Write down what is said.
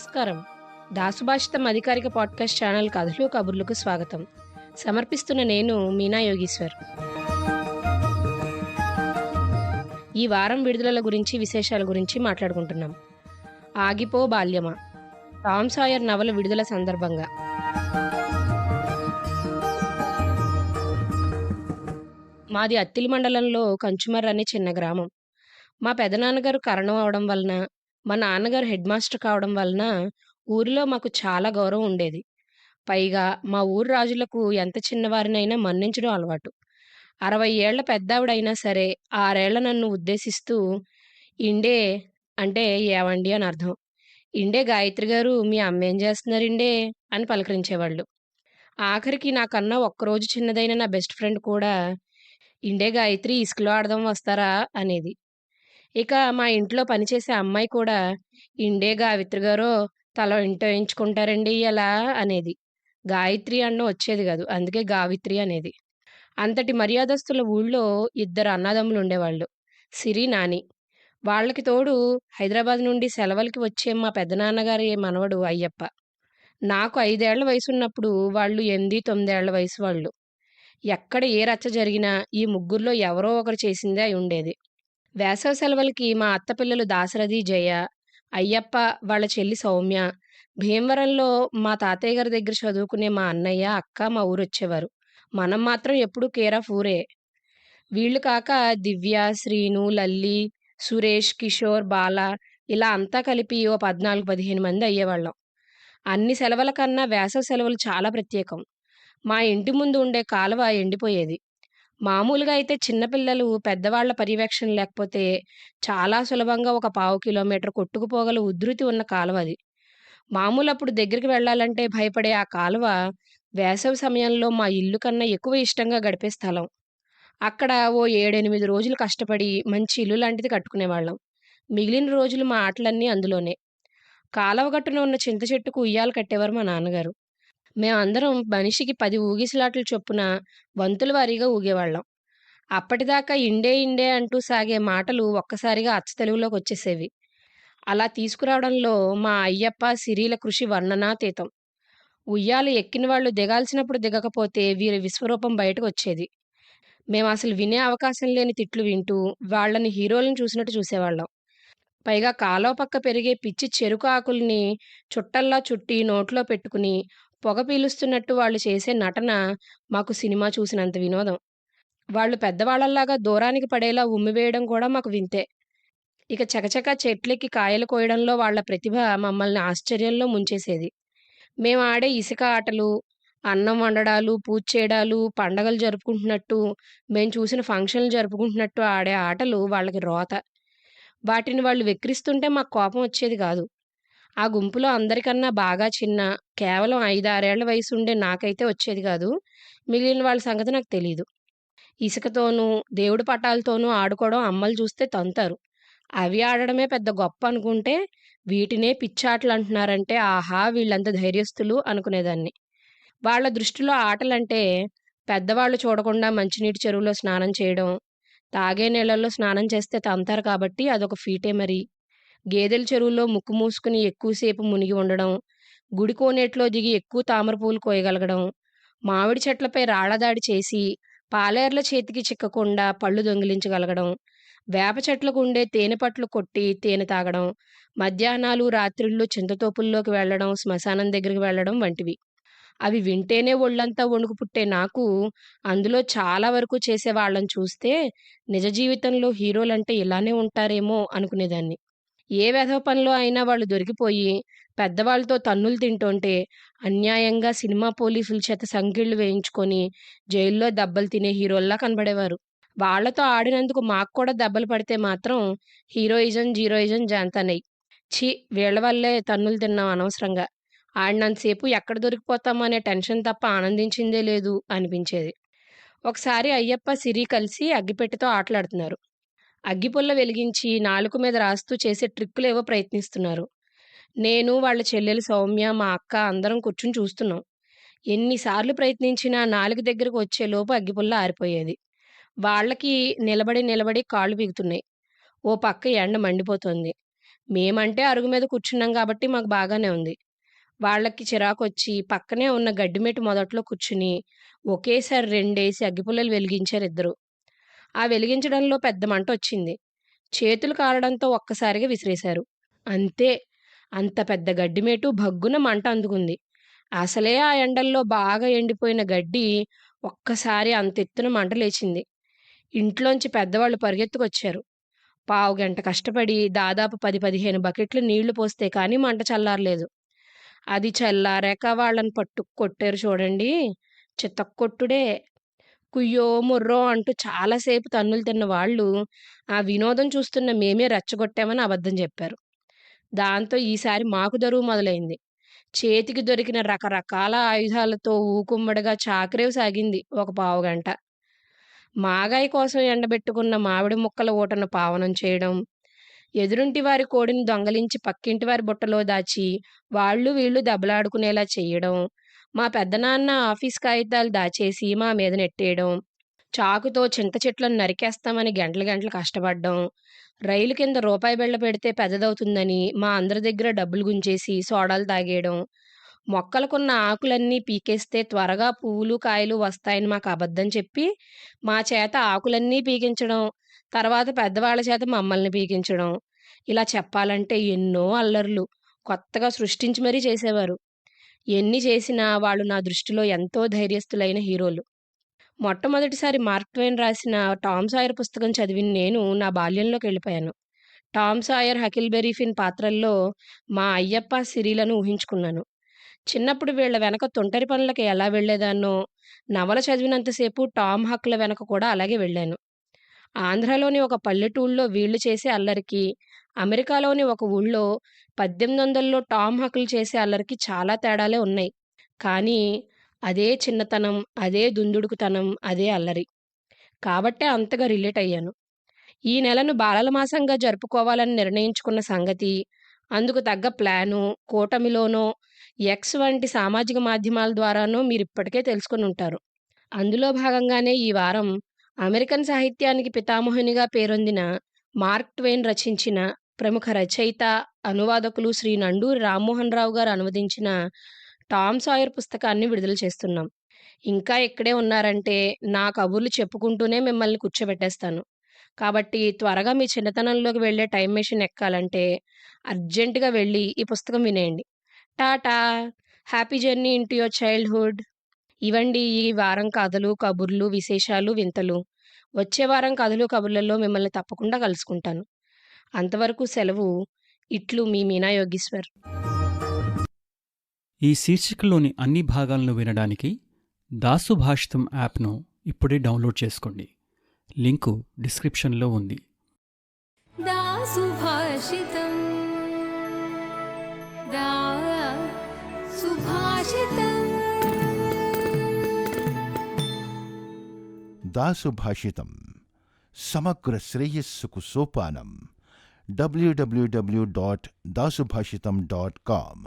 నమస్కారం. దాసుభాషితం అధికారిక podcast channel కథలు కబుర్లకు స్వాగతం. సమర్పిస్తున్న నేను మీనా యోగీశ్వర్. ఈ వారం విడుదలల గురించి విశేషాల గురించి మాట్లాడుకుంటున్నాం. ఆగిపో బాల్యమా. టామ్ సాయర్ నవల విడుదల సందర్భంగా. మాది అత్తిలి మండలంలో కంచుమర్ర అనే చిన్న గ్రామం. మా పెదనాన్నగారు కరణం అవడం వలన మా నాన్నగారు హెడ్ మాస్టర్ కావడం వలన ఊరిలో మాకు చాలా గౌరవం ఉండేది. పైగా మా ఊరు రాజులకు ఎంత చిన్నవారినైనా మన్నించడం అలవాటు. అరవై ఏళ్ళ పెద్దావిడైనా సరే ఆరేళ్ళ నన్ను ఉద్దేశిస్తూ ఇండే అంటే ఏవండి అని అర్థం. ఇండే గాయత్రి గారు మీ అమ్మ ఏం చేస్తున్నారు ఇండే అని పలకరించేవాళ్ళు. ఆఖరికి నాకన్నా ఒక్కరోజు చిన్నదైన నా బెస్ట్ ఫ్రెండ్ కూడా ఇండే గాయత్రి ఇసుకలో ఆడదాం వస్తారా అనేది. ఇక మా ఇంట్లో పనిచేసే అమ్మాయి కూడా ఇండే గావిత్రి గారు తల ఇంట వేయించుకుంటారండి ఎలా? అనేది. గాయత్రి అన్న వచ్చేది కాదు అందుకే గావిత్రి అనేది. అంతటి మర్యాదస్తుల ఊళ్ళో ఇద్దరు అన్నదమ్ములు ఉండేవాళ్ళు. సిరి నాని. వాళ్ళకి తోడు హైదరాబాద్ నుండి సెలవులకి వచ్చే మా పెద్దనాన్నగారి మనవడు అయ్యప్ప. నాకు ఐదేళ్ళ వయసు ఉన్నప్పుడు వాళ్ళు ఎనిమిది తొమ్మిదేళ్ళ వయసు వాళ్ళు. ఎక్కడ ఏ రచ్చ జరిగినా ఈ ముగ్గురులో ఎవరో ఒకరు చేసిందే అయి ఉండేది. వేసవ సెలవులకి మా అత్త పిల్లలు దాశరథి జయ అయ్యప్ప వాళ్ళ చెల్లి సౌమ్య భీమవరంలో మా తాతయ్య గారి దగ్గర చదువుకునే మా అన్నయ్య అక్క మా ఊరు వచ్చేవారు. మనం మాత్రం ఎప్పుడూ కేర్ ఆఫ్ ఊరే వీళ్ళు కాక దివ్య శ్రీను లల్లి సురేష్ కిషోర్ బాల ఇలా అంతా కలిపి ఓ పద్నాలుగు పదిహేను మంది అయ్యేవాళ్ళం. అన్ని సెలవుల కన్నా వేసవి సెలవులు చాలా ప్రత్యేకం. మా ఇంటి ముందు ఉండే కాలువ ఎండిపోయేది. మామూలుగా అయితే చిన్నపిల్లలు పెద్దవాళ్ళ పర్యవేక్షణ లేకపోతే చాలా సులభంగా ఒక పావు కిలోమీటర్ కొట్టుకుపోగల ఉధృతి ఉన్న కాలువ అది. మామూలు అప్పుడు దగ్గరికి వెళ్ళాలంటే భయపడే ఆ కాలువ వేసవి సమయంలో మా ఇల్లు కన్నా ఎక్కువ ఇష్టంగా గడిపే స్థలం. అక్కడ ఓ ఏడెనిమిది రోజులు కష్టపడి మంచి ఇల్లు లాంటిది కట్టుకునేవాళ్ళం. మిగిలిన రోజులు మా ఆటలన్నీ అందులోనే. కాలువ గట్టున ఉన్న చింత చెట్టుకు ఉయ్యాలు కట్టేవారు మా నాన్నగారు. మేమందరం మనిషికి పది ఊగిసలాటలు చొప్పున వంతుల వారీగా ఊగేవాళ్ళం. అప్పటిదాకా ఇండే ఇండే అంటూ సాగే మాటలు ఒక్కసారిగా అచ్చ తెలుగులోకి వచ్చేసేవి. అలా తీసుకురావడంలో మా అయ్యప్ప సిరీల కృషి వర్ణనాతీతం. ఉయ్యాలు ఎక్కిన వాళ్ళు దిగాల్సినప్పుడు దిగకపోతే వీరి విశ్వరూపం బయటకు వచ్చేది. మేము అసలు వినే అవకాశం లేని తిట్లు వింటూ వాళ్ళని హీరోలను చూసినట్టు చూసేవాళ్ళం. పైగా కాలో పక్క పెరిగే పిచ్చి చెరుకు ఆకుల్ని చుట్టల్లా చుట్టి నోట్లో పెట్టుకుని పొగ పీలుస్తున్నట్టు వాళ్ళు చేసే నటన మాకు సినిమా చూసినంత వినోదం. వాళ్ళు పెద్దవాళ్ళలాగా దూరానికి పడేలా ఉమ్మివేయడం కూడా మాకు వింతే. ఇక చకచక చెట్లెక్కి కాయలు కోయడంలో వాళ్ళ ప్రతిభ మమ్మల్ని ఆశ్చర్యంలో ముంచేసేది. మేము ఆడే ఇసుక ఆటలు అన్నం వండడాలు పూజ చేయడాలు పండగలు జరుపుకుంటున్నట్టు మేము చూసిన ఫంక్షన్లు జరుపుకుంటున్నట్టు ఆడే ఆటలు వాళ్ళకి రోత. వాటిని వాళ్ళు వెక్కిరిస్తుంటే మాకు కోపం వచ్చేది కాదు. ఆ గుంపులో అందరికన్నా బాగా చిన్న కేవలం ఐదారేళ్ళ వయసు ఉండే నాకైతే వచ్చేది కాదు. మిగిలిన వాళ్ళ సంగతి నాకు తెలీదు. ఇసుకతోనూ దేవుడి పటాలతోనూ ఆడుకోవడం అమ్మలు చూస్తే తంతారు. అవి ఆడడమే పెద్ద గొప్ప అనుకుంటే వీటినే పిచ్చాటలు అంటున్నారంటే ఆహా వీళ్ళంత ధైర్యస్తులు అనుకునేదాన్ని. వాళ్ళ దృష్టిలో ఆటలంటే పెద్దవాళ్ళు చూడకుండా మంచినీటి చెరువులో స్నానం చేయడం తాగే నీళ్ళల్లో స్నానం చేస్తే తంతారు కాబట్టి అదొక ఫీటే మరి. గేదెల చెరువులో ముక్కు మూసుకుని ఎక్కువసేపు మునిగి ఉండడం గుడి కోనేట్లో దిగి ఎక్కువ తామర పూలు కోయగలగడం మామిడి చెట్లపై రాళ్ళదాడి చేసి పాలేర్ల చేతికి చిక్కకుండా పళ్ళు దొంగిలించగలగడం వేప చెట్లకు ఉండే తేనె పట్లు కొట్టి తేనె తాగడం మధ్యాహ్నాలు రాత్రిళ్ళు చింతతోపుల్లోకి వెళ్ళడం శ్మశానం దగ్గరికి వెళ్ళడం వంటివి. అవి వింటేనే ఒళ్ళంతా వణుకు పుట్టే నాకు అందులో చాలా వరకు చేసే వాళ్ళని చూస్తే నిజ జీవితంలో హీరోలంటే ఇలానే ఉంటారేమో అనుకునేదాన్ని. ఏ వెధవ పనిలో అయినా వాళ్ళు దొరికిపోయి పెద్దవాళ్ళతో తన్నులు తింటుంటే అన్యాయంగా సినిమా పోలీసుల చేత సంఖ్యలు వేయించుకొని జైల్లో దెబ్బలు తినే హీరోల్లా కనబడేవారు. వాళ్ళతో ఆడినందుకు మాకు కూడా దెబ్బలు పడితే మాత్రం హీరోయిజం జీరోయిజం జాంతనయ్యి ఛీ వీళ్ళ వల్లే తన్నులు తిన్నాం అనవసరంగా. ఆడినంతసేపు ఎక్కడ దొరికిపోతామో అనే టెన్షన్ తప్ప ఆనందించిందే లేదు అనిపించేది. ఒకసారి అయ్యప్ప సిరి కలిసి అగ్గిపెట్టెతో ఆటలాడుతున్నారు. అగ్గిపుల్ల వెలిగించి నాలుక మీద రాస్తూ చేసే ట్రిక్కులేవో ప్రయత్నిస్తున్నారు. నేను వాళ్ళ చెల్లెలు సౌమ్య మా అక్క అందరం కూర్చుని చూస్తున్నాం. ఎన్నిసార్లు ప్రయత్నించినా నాలుగు దగ్గరకు వచ్చేలోపు అగ్గిపుల్ల ఆరిపోయేది. వాళ్ళకి నిలబడి నిలబడి కాళ్ళు బిగుతున్నాయి ఓ పక్క ఎండ మండిపోతుంది. మేమంటే అరుగు మీద కూర్చున్నాం కాబట్టి మాకు బాగానే ఉంది. వాళ్ళకి చిరాకొచ్చి పక్కనే ఉన్న గడ్డిమెట్టు మొదట్లో కూర్చుని ఒకేసారి రెండేసి అగ్గిపుల్లలు వెలిగించారు ఇద్దరు. ఆ వెలిగించడంలో పెద్ద మంట వచ్చింది చేతులు కాలడంతో ఒక్కసారిగా విసిరేశారు. అంతే. అంత పెద్ద గడ్డిమేటు భగ్గున మంట అందుకుంది. అసలే ఆ ఎండల్లో బాగా ఎండిపోయిన గడ్డి ఒక్కసారి అంతెత్తున మంట లేచింది. ఇంట్లోంచి పెద్దవాళ్ళు పరిగెత్తుకొచ్చారు. పావుగంట కష్టపడి దాదాపు 10, 15 బకెట్లు నీళ్ళు పోస్తే కానీ మంట చల్లారలేదు. అది చల్లారాక వాళ్ళని పట్టు కొట్టారు చూడండి. చిత్తక్కొట్టుడే కుయ్యో, ముర్రో అంటూ చాలాసేపు తన్నులు తిన్న వాళ్ళు ఆ వినోదం చూస్తున్న మేమే రెచ్చగొట్టామని అబద్ధం చెప్పారు. దాంతో ఈసారి మాకు దరువు మొదలైంది. చేతికి దొరికిన రకరకాల ఆయుధాలతో ఊకుమ్మడిగా చాకరేవి సాగింది ఒక పావుగంట. మాగాయి కోసం ఎండబెట్టుకున్న మామిడి ముక్కల ఊటను పావనం చేయడం, ఎదురింటి వారి కోడిని దొంగలించి పక్కింటి వారి బుట్టలో దాచి వాళ్ళు వీళ్ళు దెబ్బలాడుకునేలా చేయడం మా పెద్దనాన్న ఆఫీస్ కాగితాలు దాచేసి మా మీద నెట్టేయడం, చాకుతో చింత చెట్లను నరికేస్తామని గంటలు గంటలు కష్టపడ్డం, రైలు కింద రూపాయి బిళ్ళ పెడితే పెద్దదవుతుందని మా అందరి దగ్గర డబ్బులు గుంజేసి సోడాలు తాగేయడం, మొక్కలకున్న ఆకులన్నీ పీకేస్తే త్వరగా పువ్వులు, కాయలు వస్తాయని మాకు అబద్ధం చెప్పి మా చేత ఆకులన్నీ పీకించడం, తర్వాత పెద్దవాళ్ళ చేత మమ్మల్ని పీకించడం, ఇలా చెప్పాలంటే ఎన్నో అల్లర్లు కొత్తగా సృష్టించి మరీ చేసేవారు. ఎన్ని చేసినా వాళ్ళు నా దృష్టిలో ఎంతో ధైర్యస్తులైన హీరోలు. మొట్టమొదటిసారి మార్క్ ట్వైన్ రాసిన 'టామ్ సాయర్' పుస్తకం చదివిన నేను నా బాల్యంలోకెళ్ళిపోయాను. టామ్ సాయర్, హకిల్బెరీ ఫిన్ పాత్రల్లో మా అయ్యప్ప, సిరీలను ఊహించుకున్నాను. చిన్నప్పుడు వీళ్ళ వెనక తొంటరి పనులకి ఎలా వెళ్ళేదాన్నో, నవల చదివినంతసేపు టామ్, హక్‌ల వెనక కూడా అలాగే వెళ్ళాను. ఆంధ్రలోని ఒక పల్లెటూళ్ళలో వీళ్ళు చేసే అల్లరికి, అమెరికాలోని ఒక ఊళ్ళో 1800లో టామ్, హక్‌లు చేసే అల్లరికి చాలా తేడాలే ఉన్నాయి. కానీ అదే చిన్నతనం, అదే దుందుడుకుతనం, అదే అల్లరి. కాబట్టే అంతగా రిలేట్ అయ్యాను. ఈ నెలను బాలల మాసంగా జరుపుకోవాలని నిర్ణయించుకున్న సంగతి, అందుకు తగ్గ ప్లాను కూటమిలోనో, ఎక్స్ వంటి సామాజిక మాధ్యమాల ద్వారానో మీరు ఇప్పటికే తెలుసుకుని ఉంటారు అందులో భాగంగానే ఈ వారం అమెరికన్ సాహిత్యానికి పితామహునిగా పేరొందిన మార్క్ ట్వైన్ రచించిన, ప్రముఖ రచయిత, అనువాదకులు శ్రీ నండూరి రామ్మోహన్ రావు గారు అనువదించిన 'టామ్ సాయర్' పుస్తకాన్ని విడుదల చేస్తున్నాం. ఇంకా ఇక్కడే ఉన్నారంటే నా కబుర్లు చెప్పుకుంటూనే మిమ్మల్ని కూర్చోబెట్టేస్తాను. కాబట్టి త్వరగా మీ చిన్నతనంలోకి వెళ్ళే టైం మెషిన్ ఎక్కాలంటే అర్జెంట్‌గా వెళ్ళి ఈ పుస్తకం వినేయండి. Tata! Happy journey into your childhood. ఇవండీ ఈ వారం కథలు, కబుర్లు, విశేషాలు, వింతలు. వచ్చే వారం కథలు, కబుర్లలో మిమ్మల్ని తప్పకుండా కలుసుకుంటాను. అంతవరకు సెలవు. ఇట్లు మీ మీనా యోగీశ్వర్. ఈ శీర్షికలోని అన్ని భాగాలను వినడానికి దాసు భాషితం యాప్ను ఇప్పుడే డౌన్లోడ్ చేసుకోండి. లింకు డిస్క్రిప్షన్లో ఉంది. दा सुभाषितम् दासुभाषित समग्र श्रेय सोपान W W W dot Dasubhashitam dot com